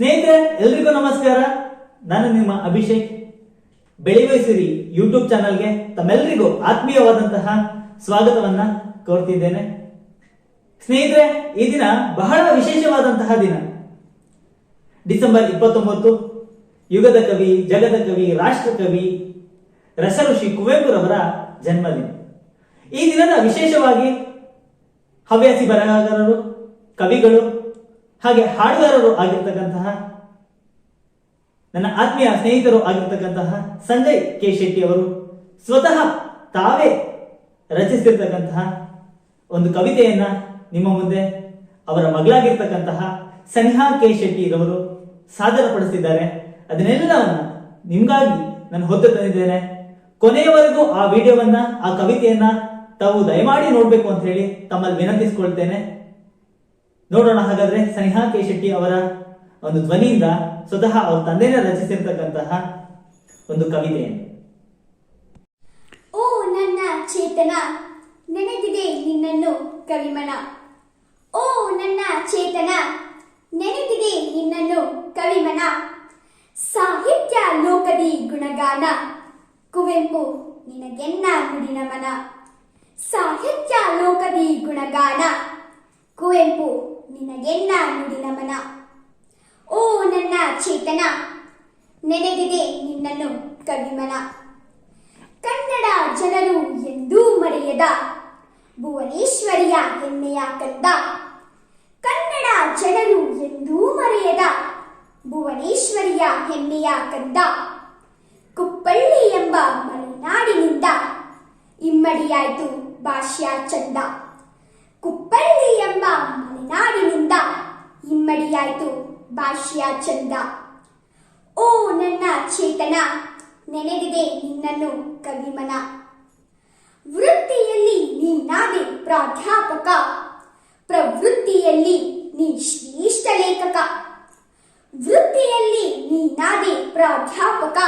ಸ್ನೇಹಿತರೆ, ಎಲ್ರಿಗೂ ನಮಸ್ಕಾರ. ನಾನು ನಿಮ್ಮ ಅಭಿಷೇಕ್. ಬೆಳೆಯುವ ಸಿರಿ ಯೂಟ್ಯೂಬ್ ಚಾನಲ್ಗೆ ತಮ್ಮೆಲ್ಲರಿಗೂ ಆತ್ಮೀಯವಾದಂತಹ ಸ್ವಾಗತವನ್ನ ಕೋರ್ತಿದ್ದೇನೆ. ಸ್ನೇಹಿತರೆ, ಈ ದಿನ ಬಹಳ ವಿಶೇಷವಾದಂತಹ ದಿನ. ಡಿಸೆಂಬರ್ ಇಪ್ಪತ್ತೊಂಬತ್ತು, ಯುಗದ ಕವಿ, ಜಗದ ಕವಿ, ರಾಷ್ಟ್ರ ಕವಿ, ರಸಋಷಿ ಕುವೆಂಪುರವರ ಜನ್ಮದಿನ. ಈ ದಿನದ ವಿಶೇಷವಾಗಿ ಹವ್ಯಾಸಿ ಬರಹಗಾರರು, ಕವಿಗಳು ಹಾಗೆ ಹಾಡುಗಾರರು ಆಗಿರ್ತಕ್ಕಂತಹ, ನನ್ನ ಆತ್ಮೀಯ ಸ್ನೇಹಿತರು ಆಗಿರ್ತಕ್ಕಂತಹ ಸಂಜಯ್ ಕೆ ಶೆಟ್ಟಿ ಅವರು ಸ್ವತಃ ತಾವೇ ರಚಿಸಿರ್ತಕ್ಕಂತಹ ಒಂದು ಕವಿತೆಯನ್ನ ನಿಮ್ಮ ಮುಂದೆ ಅವರ ಮಗಳಾಗಿರ್ತಕ್ಕಂತಹ ಸನಿಹಾ ಕೆ ಶೆಟ್ಟಿ ರವರು ಸಾದರಪಡಿಸಿದ್ದಾರೆ. ಅದನ್ನೆಲ್ಲವನ್ನ ನಿಮ್ಗಾಗಿ ನಾನು ಹೊತ್ತು ತಂದಿದ್ದೇನೆ. ಕೊನೆಯವರೆಗೂ ಆ ವಿಡಿಯೋವನ್ನ, ಆ ಕವಿತೆಯನ್ನ ತಾವು ದಯಮಾಡಿ ನೋಡ್ಬೇಕು ಅಂತ ಹೇಳಿ ತಮ್ಮಲ್ಲಿ ವಿನಂತಿಸಿಕೊಳ್ತೇನೆ. ನೋಡೋಣ. ಹಾಗಾದ್ರೆ ಸನಿಹಾ ಕೆ ಶೆಟ್ಟಿ ಅವರ ಒಂದು ಧ್ವನಿಯಿಂದ ಸ್ವತಃ ಅವ್ರ ತಂದೆಯ ರಚಿಸಿರ್ತಕ್ಕಂತಹ ಒಂದು ಕವಿತೆ ಓ ನನ್ನ ಚೇತನ, ನೆನೆದಿದೆ ನಿನ್ನನ್ನು ಕವಿಮನ ಓ ನನ್ನ ಚೇತನ, ನೆನೆದಿದೆ ನಿನ್ನನ್ನು ಕವಿಮನ ಸಾಹಿತ್ಯ ಲೋಕದಿ ಗುಣಗಾನ, ಕುವೆಂಪು ನಿನಗೆನ್ನ ನುಡಿನಮನ ಸಾಹಿತ್ಯ ಲೋಕದಿ ಗುಣಗಾನ, ಕುವೆಂಪು ನಿನಗೆನ್ನ ನುಡಿನಮನ ಓ ನನ್ನ ಚೇತನ, ನೆನೆದಿದೆ ನಿನ್ನನ್ನು ಕವಿಮನ ಕನ್ನಡ ಜನರು ಎಂದೂ ಮರೆಯದ, ಭುವನೇಶ್ವರಿಯ ಹೆಮ್ಮೆಯ ಕಂದ. ಕನ್ನಡ ಜನರು ಎಂದೂ ಮರೆಯದ, ಭುವನೇಶ್ವರಿಯ ಹೆಮ್ಮೆಯ ಕಂದ. ಕುಪ್ಪಳ್ಳಿ ಎಂಬ ಮಲೆನಾಡಿನಿಂದ ಇಮ್ಮಡಿಯಾಯಿತು ಭಾಷ್ಯ ಚಂದ ಕುಪ್ಪಳ್ಳಿ ಎಂಬ ಮಲೆನಾಡಿನಿಂದ ಇಮ್ಮಡಿಯಾಯ್ತು ಭಾಷ್ಯ ಚಂದ. ಓ ನನ್ನ ಚೇತನ, ನೆನೆದಿದೆ ನಿನ್ನನ್ನು ಕವಿಮನ. ವೃತ್ತಿಯಲ್ಲಿ ನೀನಾದೆ ಪ್ರಾಧ್ಯಾಪಕ, ಪ್ರವೃತ್ತಿಯಲ್ಲಿ ನೀ ಶ್ರೇಷ್ಠ ಲೇಖಕ. ವೃತ್ತಿಯಲ್ಲಿ ನೀನಾದೆ ಪ್ರಾಧ್ಯಾಪಕ,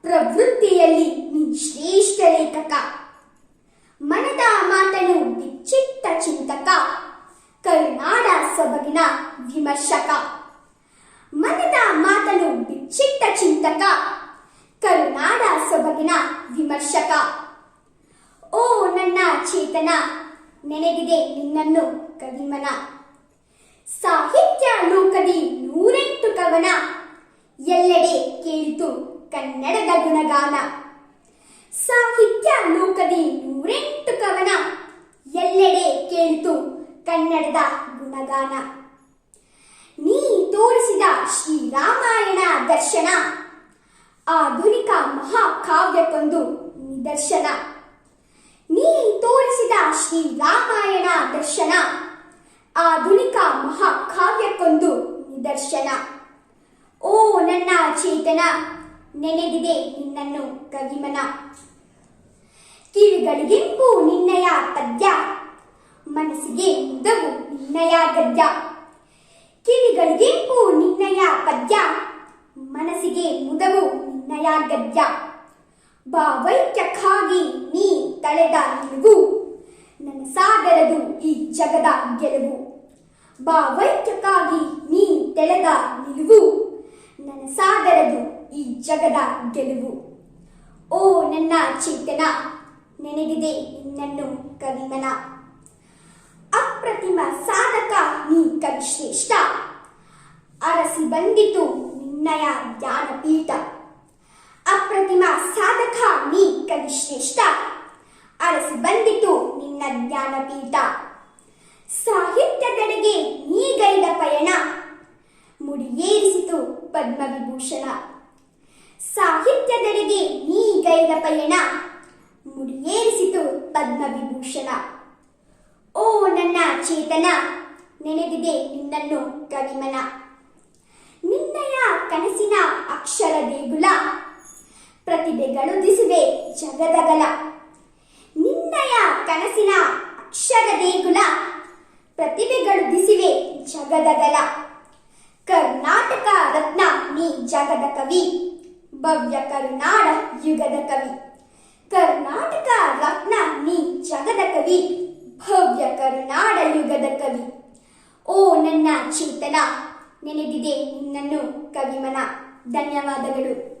ಪ್ರವೃತ್ತಿಯಲ್ಲಿ ನೀ ಶ್ರೇಷ್ಠ ಲೇಖಕ. ಮನದ ಮಾತನು ವಿಚಿತ್ತ ಚಿಂತಕ ಕರುನಾಡ ಸೊಬಗಿನ ವಿಮರ್ಶಕ. ಮನದ ಮಾತನು ಬಿಚ್ಚಿಟ್ಟ ಚಿಂತಕ. ಕರುನಾಡ ಸೊಬಗಿನ ವಿಮರ್ಶಕ. ಓ ನನ್ನ ಚೇತನ, ನೆನೆದಿದೆ ನಿನ್ನನ್ನು ಕವಿಮನ ಸಾಹಿತ್ಯ ಲೋಕದಿ ನೂರೆಂಟು ಕವನ, ಎಲ್ಲೆಡೆ ಕೇಳಿತು ಕನ್ನಡದ ಗುಣಗಾನ. ಸಾಹಿತ್ಯ ಲೋಕದಿ ನೂರೆಂಟು ಕವನ, ಎಲ್ಲೆಡೆ ಕೇಳಿತು ಕನ್ನಡದ ಗುಣಗಾನ. ತೋರಿಸಿದ ಶ್ರೀರಾಮಾಯಣ ದರ್ಶನ. ಆಧುನಿಕ ಮಹಾಕಾವ್ಯಕ್ಕೊಂದು ನಿದರ್ಶನ. ನೀ ತೋರಿಸಿದ ಶ್ರೀರಾಮಾಯಣ ದರ್ಶನ. ಆಧುನಿಕ ಮಹಾಕಾವ್ಯಕ್ಕೊಂದು ನಿದರ್ಶನ. ಓ ನನ್ನ ಚೇತನ, ನೆನೆದಿದೆ ನಿನ್ನನ್ನು ಕವಿಮನ. ಕಿವಿಗಳಿಗೆಂಪು ನಿನ್ನಯ ಪದ್ಯ, ಮನಸ್ಸಿಗೆ ಮುದವು ನಿನ್ನಯ ಗದ್ಯ. ಕಿವಿಗಳಿಗೆಂಪು ನಿನ್ನಯ ಪದ್ಯ ಮನಸ್ಸಿಗೆ ಮುದವು ನಿನ್ನಯ ಗದ್ಯ ಭಾವೈಕ್ಯಕ್ಕಾಗಿ ನೀ ತಳೆದ ನಿಲುವು ನನ್ನ ಸಾಗರದು ಈ ಜಗದ ಗೆಲುವು. ಭಾವೈಕ್ಯಕ್ಕಾಗಿ ನೀ ತೆಳೆದ ನಿಲುವು ನನ್ನ ಸಾಗರದು ಈ ಜಗದ ಗೆಲುವು. ಓ ನನ್ನ ಚೇತನ, ನೆನೆದಿದೆ ನಿನ್ನನ್ನು ಕವಿಮನ. ಅಪ್ರತಿಮ ಸಾಧಕ ನೀ ಕವಿಶ್ರೇಷ್ಠ. ಅರಸಿ ಬಂದಿತು ನಿನ್ನಯ ಜ್ಞಾನಪೀಠ. ಅಪ್ರತಿಮ ಸಾಧಕ ನೀ ಕವಿಶ್ರೇಷ್ಠ ಅರಸು ಬಂದಿತು ನಿನ್ನ ಜ್ಞಾನಪೀಠ. ಸಾಹಿತ್ಯದೆಡೆಗೆ ನೀಗೈದ ಪಯಣ. ಮುಡಿಯೇರಿಸಿತು ಪದ್ಮವಿಭೂಷಣ. ಸಾಹಿತ್ಯದೆಡೆಗೆ ನೀಗೈದ ಪಯಣ. ಮುಡಿಯೇರಿಸಿತು ಪದ್ಮವಿಭೂಷಣ. ಓ ನನ್ನ ಚೇತನ, ನೆನೆದಿದೆ ನಿನ್ನನ್ನು ಕವಿಮನ. ನಿನ್ನಯ ಕನಸಿನ ಅಕ್ಷರ ದೇಗುಲ. ಪ್ರತಿಭೆಗಳು ದಿಸಿವೆ ಜಗದಗಲ. ನಿನ್ನಯ ಕನಸಿನ ಅಕ್ಷರ ದೇಗುಲ. ಪ್ರತಿಭೆಗಳು ದಿಸಿವೆ ಜಗದಗಲ. ಕರ್ನಾಟಕ ರತ್ನ ನೀ ಜಗದ ಕವಿ. ಭವ್ಯ ಕರುನಾಡ ಯುಗದ ಕವಿ. ಕರ್ನಾಟಕ ರತ್ನ ನೀ ಜಗದ ಕವಿ. ಭವ್ಯ ಕರುನಾಡ ಯುಗದ ಕವಿ. ಓ ನನ್ನ ಚೇತನ, ನೆನೆದಿದೆ ನನ್ನ ಕವಿಮನ. ಧನ್ಯವಾದಗಳು.